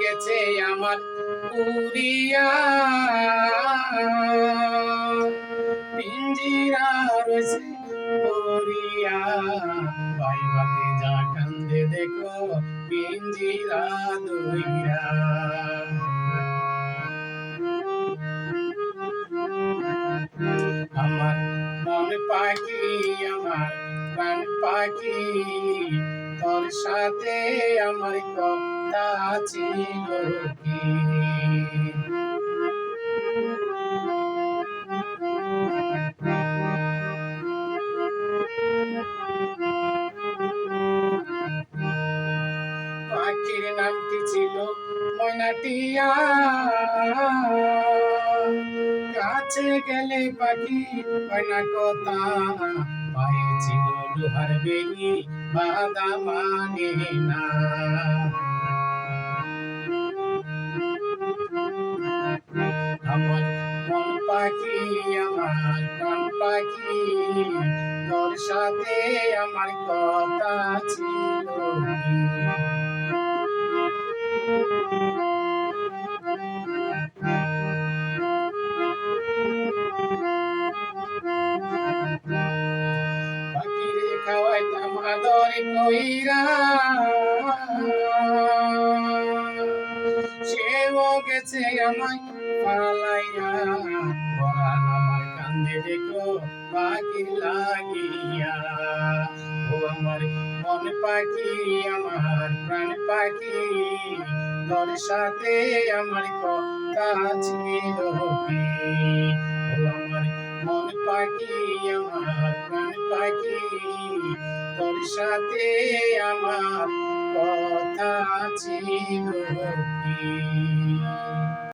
গেছে আমার উড়িয়া। পিঞ্জিরা রয়েছে পড়িয়া। বাইবাতে যা কান্দে দেখো, পিঞ্জিরা দইরা আমার মন পাখি, আমার প্রাণ পাখি তোর সাথে আমার কথা ছিল কি? পাখির নামটি ছিল ময়নাটিয়া। কাছে গেলে পাখি হয় না কথা পায়ে লোহার বেলি বাদা মানে না। আমার মন পাখি, আমার পাখি, তোর সাথে আমার কথা ছিল। আদর কইরা। সেও গেছে আমায় পালাইয়া পরাণ আমার কান্দে দেখো পাখির লাগিয়া। ও আমার মন পাখি, আমার প্রাণ পাখি। তোর সাথে আমার কথা ছিল আমার মন পাখি, আমার সাথে আমার কথা ছিল